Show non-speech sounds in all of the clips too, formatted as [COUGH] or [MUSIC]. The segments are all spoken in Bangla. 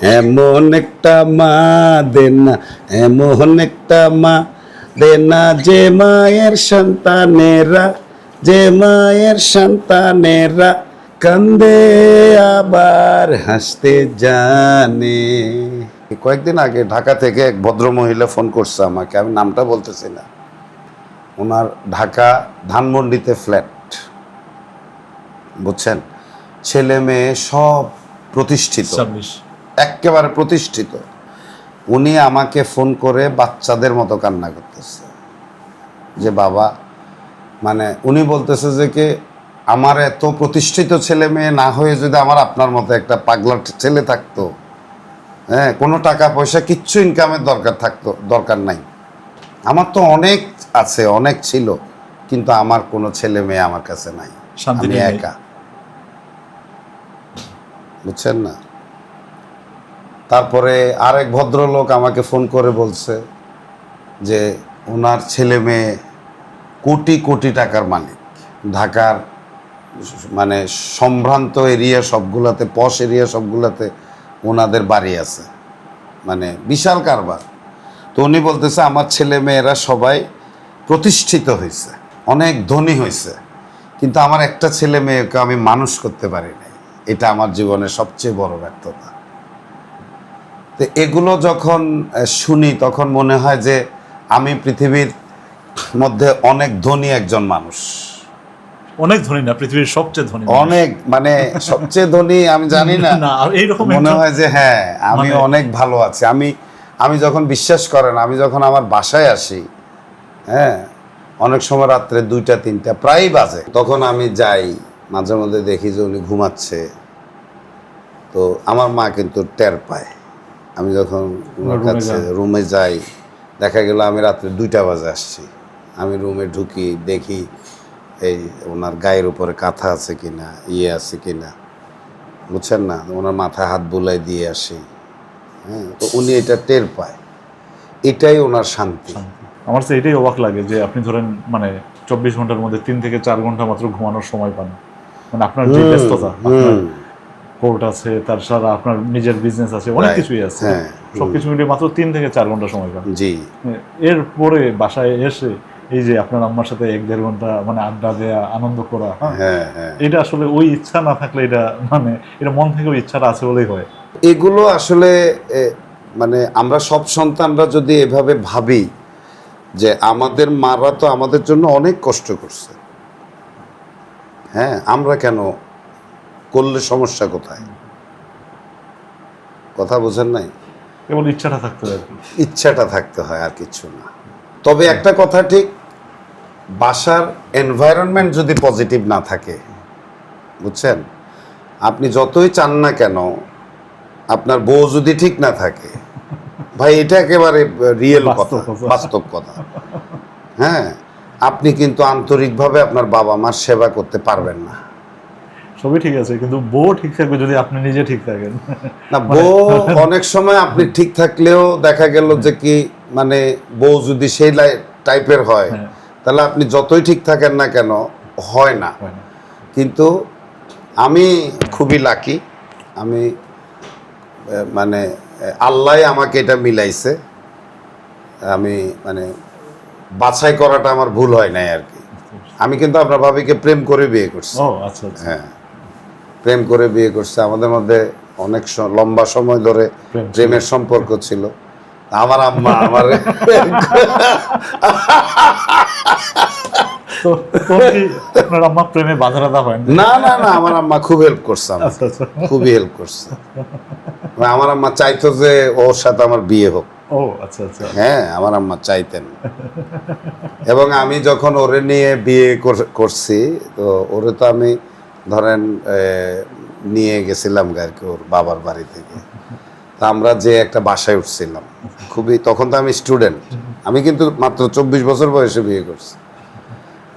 এমন একটা মা দেনা এমন একটা মা দেনা যে মায়ের সন্তানেরা যে মায়ের সন্তানেরা কান্দে আবার হাসতে জানে। কয়েকদিন আগে ঢাকা থেকে এক ভদ্র মহিলা ফোন করছে আমাকে আমি নামটা বলতেছি না। ওনার ঢাকা ধানমন্ডিতে ফ্ল্যাট বুঝছেন? ছেলে মেয়ে সব প্রতিষ্ঠিত। একেবারে প্রতিষ্ঠিত। উনি আমাকে ফোন করে বাচ্চাদের মতো কান্না করতেছে। যে বাবা মানে উনি বলতেছে যে কি আমার এত প্রতিষ্ঠিত ছেলে মেয়ে না হয়ে যদি আমার আপনার মতো একটা পাগলা ছেলে থাকতো হ্যাঁ কোনো টাকা পয়সা কিচ্ছু ইনকামের দরকার থাকতো দরকার নাই। আমার তো অনেক আছে অনেক ছিল কিন্তু আমার কোনো ছেলে মেয়ে আমার কাছে নাই। আমি একা। বুঝছেন না? তারপরে আরেক ভদ্রলোক আমাকে ফোন করে বলছে যে ওনার ছেলে মেয়ে কোটি কোটি টাকার মালিক। ঢাকার মানে সম্ভ্রান্ত এরিয়া সবগুলাতে, পশ এরিয়া সবগুলাতে ওনাদের বাড়ি আছে। মানে বিশাল কারবার। তো উনি বলতেছে, আমার ছেলে মেয়েরা সবাই প্রতিষ্ঠিত হয়েছে, অনেক ধনী হয়েছে। কিন্তু আমার একটা ছেলে মেয়েকে আমি মানুষ করতে পারি নাই। এটা আমার জীবনের সবচেয়ে বড় ব্যর্থতা। তো এগুলো যখন শুনি তখন মনে হয় যে আমি পৃথিবীর মধ্যে অনেক ধনী একজন মানুষ। অনেক ধনী না পৃথিবীর সবচেয়ে ধনী অনেক মানে সবচেয়ে ধনী আমি জানি না। [LAUGHS] এইরকম মনে হয় যে হ্যাঁ আমি মানে- অনেক ভালো আছি। আমি আমি যখন বিশ্বাস করেন আমি যখন আমার বাসায় আসি হ্যাঁ অনেক সময় রাত্রে দুইটা তিনটা প্রায়ই বাজে। তখন আমি যাই মাঝে মধ্যে দেখি যে উনি ঘুমাচ্ছে। তো আমার মা কিন্তু টের পায়। আমি যখন ওনার রুমে কাছে রুমে যাই দেখা গেল আমি রাত্রে দুইটা বাজে আসছি। আমি রুমে ঢুকি দেখি এই ওনার গায়ের উপরে কাঁথা আছে কিনা ইয়ে আছে কিনা। বুঝছেন না? ওনার মাথায় হাত বুলাই দিয়ে আসি। হ্যাঁ তো উনি এটা টের পায়। এটাই ওনার শান্তি। আমার তো এটাই অবাক লাগে যে আপনি ধরেন মানে চব্বিশ ঘণ্টার মধ্যে তিন থেকে চার ঘণ্টা মাত্র ঘুমানোর সময় পান। মানে আপনার যে ব্যস্ততা। কোর্ট আছে তার সারা আপনার নিজের বিজনেস আছে অনেক কিছুই আছে। হ্যাঁ, সবকিছু মিলিয়ে মাত্র তিন থেকে চার ঘণ্টা সময় পান জি। এরপরে বাসায় এসে এই যে আপনার আম্মার সাথে এক দেড় ঘণ্টা মানে আড্ডা দেয়া আনন্দ করা হ্যাঁ, হ্যাঁ হ্যাঁ। এটা আসলে ওই ইচ্ছা না থাকলে এটা মানে এটা মন থেকে ওই ইচ্ছাটা আছে বলেই হয়। এগুলো আসলে মানে আমরা সব সন্তানরা যদি এভাবে ভাবি যে আমাদের মারা তো আমাদের জন্য অনেক কষ্ট করছে। হ্যাঁ আমরা কেন করলে সমস্যা কোথায়? কথা বোঝেন নাই? কেবল ইচ্ছাটা থাকতে হয় আর ইচ্ছাটা থাকতে হয় আর কিছু না। তবে একটা কথা ঠিক বাসার এনভায়রনমেন্ট যদি পজিটিভ না থাকে বুঝছেন? আপনি যতই চান না কেন আপনার বউ যদি ঠিক না থাকে ভাই এটা একেবারে রিয়েল কথা। বাস্তব কথা। হ্যাঁ আপনি কিন্তু আন্তরিকভাবে আপনার বাবা মার সেবা করতে পারবেন না। সবই ঠিক আছে কিন্তু বউ ঠিক থাকবে যদি আপনি নিজে ঠিক থাকেন। না বউ অনেক সময় আপনি ঠিক থাকলেও দেখা গেল যে কি মানে বউ যদি সেই টাইপের হয় হ্যাঁ। তাহলে আপনি যতই ঠিক থাকেন না কেন হয় না। কিন্তু আমি খুবই লাকি আমি মানে আল্লাহ আমাকে এটা মিলাইছে। আমি মানে বাছাই করাটা আমার ভুল হয় নাই আর কি। আমি কিন্তু আপনার ভাবিকে প্রেম করে বিয়ে করছি। আচ্ছা আচ্ছা। হ্যাঁ। প্রেম করে বিয়ে করছে। আমাদের মধ্যে অনেক লম্বা সময় ধরে প্রেমের সম্পর্ক ছিল। আমার আম্মা আমার [LAUGHS] আপনার আম্মা প্রেমে হয় না? না না আমার আম্মা খুব হেল্প করছে আচ্ছা আচ্ছা। খুবই হেল্প করছে। মানে আমার আম্মা চাইতো যে ওর সাথে আমার বিয়ে হোক। ও আচ্ছা আচ্ছা। হ্যাঁ আমার আম্মা চাইতেন। এবং আমি যখন ওরে নিয়ে বিয়ে কর- করছি তো ওরে তো আমি ধরেন নিয়ে গেছিলাম আর কি ওর বাবার বাড়ি থেকে। তা আমরা যে একটা বাসায় উঠছিলাম খুবই তখন তো আমি স্টুডেন্ট। আমি কিন্তু মাত্র চব্বিশ বছর বয়সে বিয়ে করছি।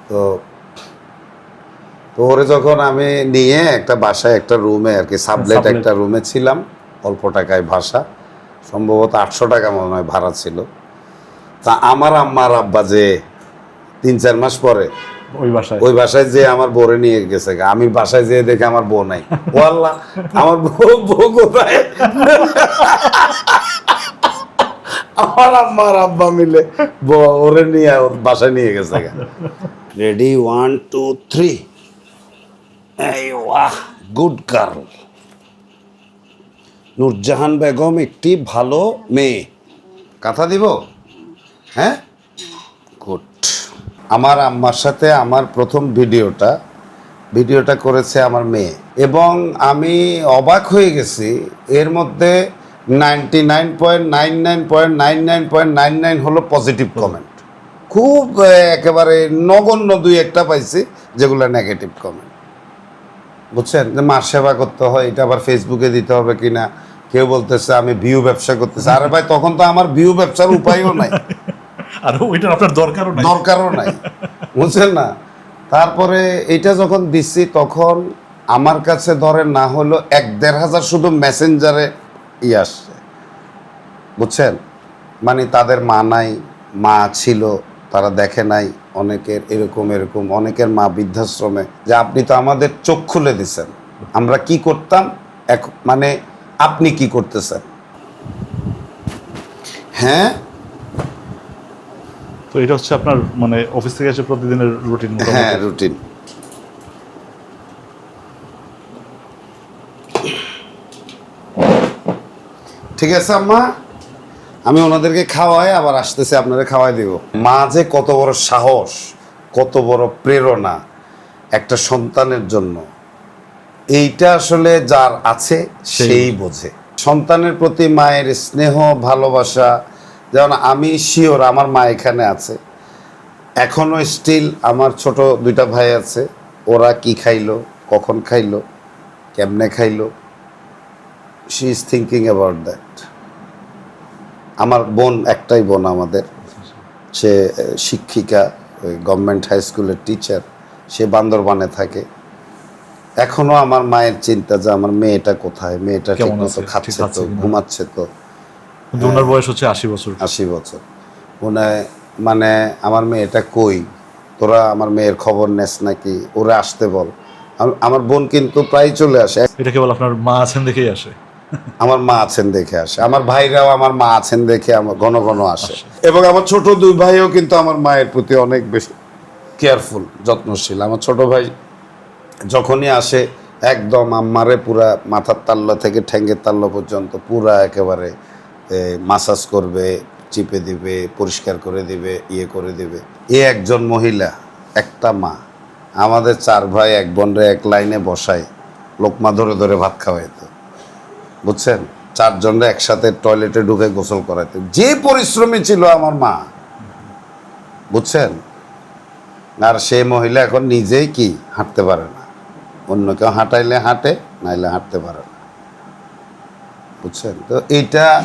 তো তো ওরে যখন আমি নিয়ে একটা বাসায় একটা রুমে আর কি সাবলেট। একটা রুমে ছিলাম অল্প টাকায় ভাষা সম্ভবত আটশো টাকা মনে হয় ভাড়া ছিল। তা আমার আম্মার আব্বা যে তিন চার মাস পরে ওই বাসায়। ওই বাসায় যে আমার বোরে নিয়ে গেছে। আমি বাসায় যেয়ে দেখে আমার বউ নাই। ও আমার বউ বউ কোথায়? আমার আম্মা আব্বা মিলে ওরে নিয়ে বাসায় নিয়ে গেছে রেডি ওয়ান টু থ্রি এই ওয়াহ গুড গার্ল নূরজাহান বেগম একটি ভালো মেয়ে। কথা দিব? হ্যাঁ? আমার আম্মার সাথে আমার প্রথম ভিডিওটা ভিডিওটা করেছে আমার মেয়ে। এবং আমি অবাক হয়ে গেছি, এর মধ্যে ninety nine point nine nine point nine nine point nine nine হলো পজিটিভ কমেন্ট খুব একেবারে নগণ্য দুই একটা পাইছি, যেগুলো নেগেটিভ কমেন্ট বুঝছেন? যে মার সেবা করতে হয়, এটা আবার ফেসবুকে দিতে হবে কিনা? কেউ বলতেছে, আমি ভিউ ব্যবসা করতেছি। আরে ভাই, তখন তো আমার ভিউ ব্যবসার উপায়ও নাই। [LAUGHS] আর ওইটার আপনার দরকারও নাই। দরকারও নাই। বুঝছেন না? তারপরে এটা যখন দিচ্ছি, তখন আমার কাছে ধরে না হলো এক দেড় হাজার শুধু মেসেঞ্জারে ই আসছে। বুঝছেন? মানে তাদের মা নাই, মা ছিল, তারা দেখে নাই, অনেকের এরকম এরকম, অনেকের মা বৃদ্ধাশ্রমে। যে আপনি তো আমাদের চোখ খুলে দিছেন। আমরা কি করতাম? এক মানে আপনি কি করতেছেন? হ্যাঁ? তো এটা হচ্ছে আপনার মানে অফিস থেকে এসে প্রতিদিনের রুটিন হ্যাঁ রুটিন ঠিক আছে আম্মা। আমি ওনাদেরকে খাওয়াই আবার আসতেছে আপনারা খাওয়াই দিব। মা যে কত বড় সাহস কত বড় প্রেরণা একটা সন্তানের জন্য। এইটা আসলে যার আছে সেই বোঝে। সন্তানের প্রতি মায়ের স্নেহ ভালোবাসা যেমন আমি শিওর আমার মা এখানে আছে। এখনও স্টিল আমার ছোট দুইটা ভাই আছে। ওরা কি খাইলো কখন খাইলো কেমনে খাইলো she is thinking about that আমার বোন একটাই বোন আমাদের। সে শিক্ষিকা গভর্নমেন্ট হাই স্কুলের টিচার সে বান্দরবানে থাকে। এখনও আমার মায়ের চিন্তা যে আমার মেয়েটা কোথায় মেয়েটা ঠিক মতো? খাচ্ছে তো ঘুমাচ্ছে তো। কিন্তু ওনার বয়স হচ্ছে আশি বছর। আশি বছর। মনে মানে আমার মেয়েটা কই? তোরা আমার মেয়ের খবর নেস নাকি? ওরা আসতে বল। আমার বোন কিন্তু প্রায় চলে আসে। এটা কেবল আপনার মা আছেন দেখেই আসে। আমার মা আছেন দেখে আসে। আমার ভাইরাও আমার মা আছেন দেখে আমার ঘন ঘন আসে। এবং আমার ছোট দুই ভাইও কিন্তু আমার মায়ের প্রতি অনেক বেশি কেয়ারফুল যত্নশীল। আমার ছোট ভাই যখনই আসে একদম আম্মারে পুরা মাথার তাল্লা থেকে ঠ্যাঙ্গের তাল্লা পর্যন্ত পুরা একেবারে মাসাজ করবে, চিপে দিবে, পরিষ্কার করে দিবে ইয়ে করে দিবে। এ একজন মহিলা, একটা মা। আমাদের চার ভাই এক বোনরে এক লাইনে বসায়, লোকমা ধরে ধরে ভাত খাওয়াইতো। বুঝছেন? চারজনরা একসাথে টয়লেটে ঢুকে গোসল করাইতে। যে পরিশ্রমী ছিল আমার মা। বুঝছেন? আর সেই মহিলা এখন নিজেই কি? হাঁটতে পারে না। অন্য কেউ হাঁটাইলে হাঁটে, নাইলে হাঁটতে পারে না। বুঝছেন? তো এইটা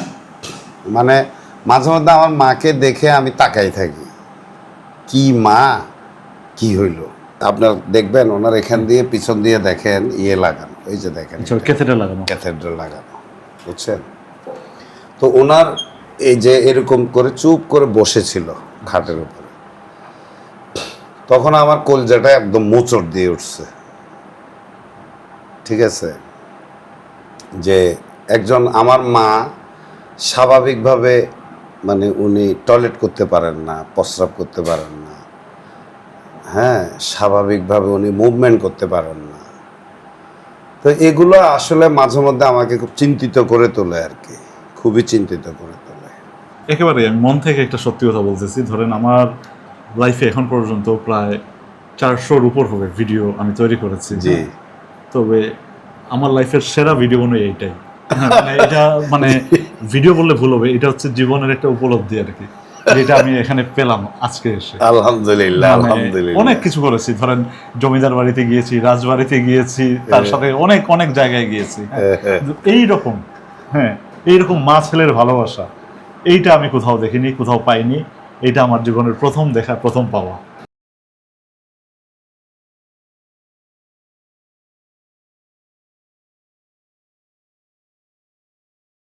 মানে মাঝে মধ্যে আমার মাকে দেখে আমি তাকাই থাকি। কি মা? কি হইল? আপনার দেখবেন ওনার এখান দিয়ে পিছন দিয়ে দেখেন ইয়ে লাগানো এই যে দেখেন। আচ্ছা লাগানো। ক্যাথেড্রাল লাগানো বুঝছেন? তো ওনার এই যে এরকম করে চুপ করে বসেছিল খাটের উপরে। তখন আমার কলজাটা একদম মোচড় দিয়ে উঠছে। ঠিক আছে? যে একজন আমার মা স্বাভাবিকভাবে মানে উনি টয়লেট করতে পারেন না প্রস্রাব করতে পারেন না। হ্যাঁ স্বাভাবিকভাবে উনি মুভমেন্ট করতে পারেন না। তো এগুলো আসলে মাঝে মধ্যে আমাকে খুব চিন্তিত করে তোলে আর কি খুবই চিন্তিত করে তোলে। একেবারে আমি মন থেকে একটা সত্যি কথা বলতেছি। ধরেন আমার লাইফে এখন পর্যন্ত প্রায় চারশোর উপর হবে ভিডিও আমি তৈরি করেছি। জি। তবে আমার লাইফের সেরা ভিডিও মনে হয় এইটাই। মানে এটা মানে [LAUGHS] ভিডিও বললে ভুল হবে এটা হচ্ছে জীবনের একটা উপলব্ধি আর কি। যেটা আমি এখানে পেলাম আজকে এসে। আলহামদুলিল্লাহ মানে আলহামদুলিল্লাহ। অনেক কিছু করেছি ধরেন জমিদার বাড়িতে গিয়েছি রাজবাড়িতে গিয়েছি তার সাথে অনেক অনেক জায়গায় গিয়েছি। হ্যাঁ, হ্যাঁ। এই রকম হ্যাঁ এইরকম মা ছেলের ভালোবাসা এইটা আমি কোথাও দেখিনি কোথাও পাইনি এটা আমার জীবনের প্রথম দেখা প্রথম পাওয়া।